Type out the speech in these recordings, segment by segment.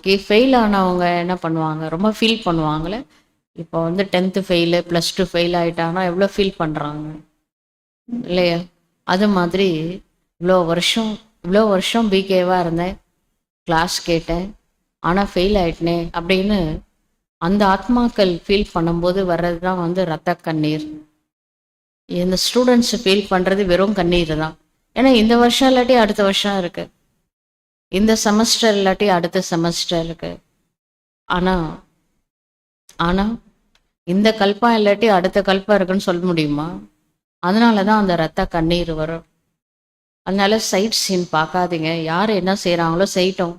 Okay fail ஆனவங்க என்ன பண்ணுவாங்க? ரொம்ப ஃபீல் பண்ணுவாங்களே இப்போ வந்து tenth fail plus two fail ஆகிட்டாங்கன்னா எவ்வளோ ஃபீல் பண்ணுறாங்க இல்லையா? அது மாதிரி இவ்வளோ வருஷம் இவ்வளோ வருஷம் பிகேவாக இருந்தேன். கிளாஸ் கேட்டேன். ஆனால் ஃபெயில் ஆயிட்டனே அப்படின்னு அந்த ஆத்மாக்கள் ஃபீல் பண்ணும்போது வர்றது தான் வந்து ரத்த கண்ணீர். இந்த ஸ்டூடெண்ட்ஸ் ஃபீல் பண்ணுறது வெறும் கண்ணீர் தான். ஏன்னா இந்த வருஷம் இல்லாட்டி அடுத்த வருஷம் இருக்குது இந்த செமஸ்டர் இல்லாட்டி அடுத்த செமஸ்டர் இருக்கு ஆனால் ஆனால் இந்த கல்பம் இல்லாட்டி அடுத்த கல்பம் இருக்குன்னு சொல்ல முடியுமா? அதனால தான் அந்த ரத்த கண்ணீர் வரும். அதனால சைட் சீன் பார்க்காதீங்க. யார் என்ன செய்கிறாங்களோ செய்யட்டும்.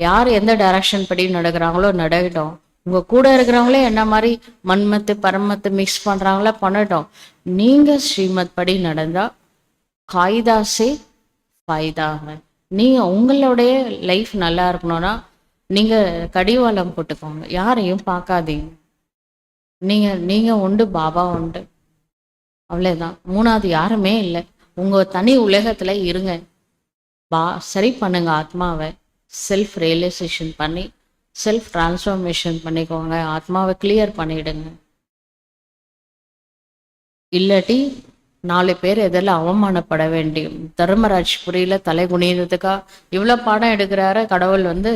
யார் எந்த டைரக்ஷன் படி நடக்கிறாங்களோ நடக்கட்டும். உங்க கூட இருக்கிறவங்களே என்ன மாதிரி மண்மத்து பரமத்து மிக்ஸ் பண்றாங்களா பண்ணட்டும். நீங்க ஸ்ரீமத் படி நடந்தா காய்தாசே சே நீங்கள் உங்களுடைய லைஃப் நல்லா இருக்கணும்னா நீங்கள் கடிவாளம் போட்டுக்கோங்க. யாரையும் பார்க்காதீங்க. நீங்கள் நீங்கள் உண்டு பாபா உண்டு. அவ்வளோதான் மூணாவது யாருமே இல்லை. உங்கள் தனி உலகத்தில் இருங்க. பா சரி பண்ணுங்க ஆத்மாவை. செல்ஃப் ரியலைசேஷன் பண்ணி செல்ஃப் டிரான்ஸ்ஃபார்மேஷன் பண்ணிக்கோங்க. ஆத்மாவை கிளியர் பண்ணிடுங்க. இல்லாட்டி நாலு பேர் எதில் அவமானப்பட வேண்டியும் தர்மராஜ் புரியில தலை குனியறதுக்கா இவ்வளோ பாடம் எடுக்கிறாரு கடவுள் வந்து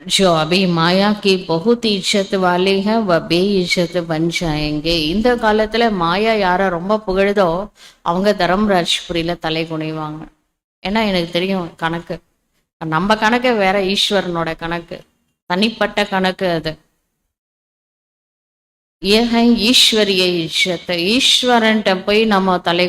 जो अभी माया की बहुत इज्जत वाले हैं वह बेइज्जत बन जाएंगे இந்த காலத்துல மாயா யாரை ரொம்ப புகழுதோ அவங்க தர்மராஜ்புரியில தலை குனிவாங்க ஏன்னா எனக்கு தெரியும் கணக்கு நம்ம கணக்கு வேற ஈஸ்வரனோட கணக்கு தனிப்பட்ட கணக்கு அது ஏன் ஈஸ்வரிய இஷ்ஷத்தை ஈஸ்வரன்ட்ட போய் நம்ம தலை